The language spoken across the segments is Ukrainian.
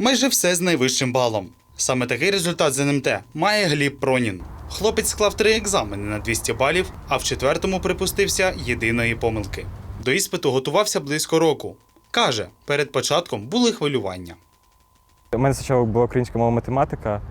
Майже все з найвищим балом. Саме такий результат з НМТ має Гліб Пронін. Хлопець склав три екзамени на 200 балів, а в четвертому припустився єдиної помилки. До іспиту готувався близько року. Каже, перед початком були хвилювання. У мене спочатку була українська мова математика.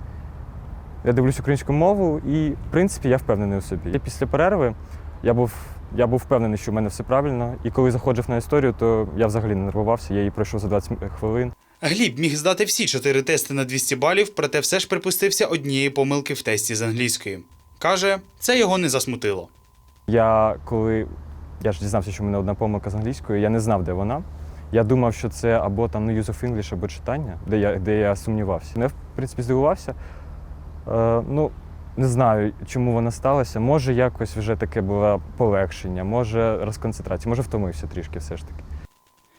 Я дивлюсь українську мову, і в принципі я впевнений у собі. І після перерви я був, я був впевнений, що в мене все правильно. І коли заходив на історію, то я взагалі не нервувався, я її пройшов за 20 хвилин. Гліб міг здати всі чотири тести на 200 балів, проте все ж припустився однієї помилки в тесті з англійської. Каже, це його не засмутило. Я коли я ж дізнався, що в мене одна помилка з англійською, я не знав, де вона. Я думав, що це або там ну, use of English, або читання, де я, де я сумнівався. Я, в принципі, здивувався. Е, ну, не знаю, чому вона сталася. Може, якось вже таке було полегшення, може розконцентрація, може втомився трішки все ж таки.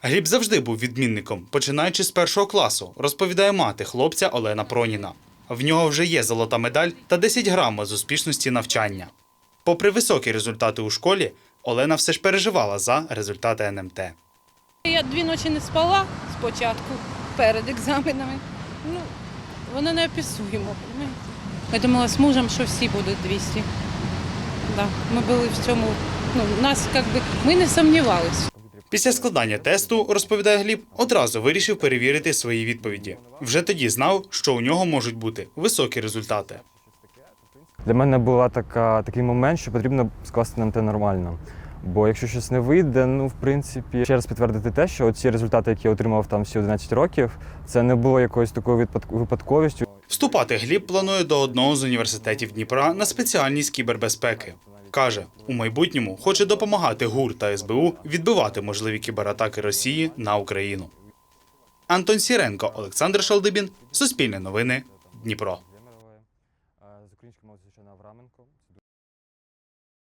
Гліб завжди був відмінником, починаючи з першого класу, розповідає мати хлопця Олена Проніна. В нього вже є золота медаль та 10 грамів з успішності навчання. Попри високі результати у школі, Олена все ж переживала за результати НМТ. Я дві ночі не спала спочатку перед екзаменами. Ну, воно не описуємо. Я думала з мужем, що всі будуть 200. Да. Ми були в цьому, ну, нас як би, ми не сумнівалися. Після складання тесту, розповідає Гліб, одразу вирішив перевірити свої відповіді. Вже тоді знав, що у нього можуть бути високі результати. Для мене була така, такий момент, що потрібно скласти нам те нормально. Бо якщо щось не вийде, ну в принципі, ще раз підтвердити те, що ці результати, які я отримав там всі 11 років, це не було якоюсь такою випадковістю. Вступати Гліб планує до одного з університетів Дніпра на спеціальність кібербезпеки. Каже, у майбутньому хоче допомагати ГУР та СБУ відбивати можливі кібератаки Росії на Україну. Антон Сіренко, Олександр Шалдибін, Суспільне новини, Дніпро.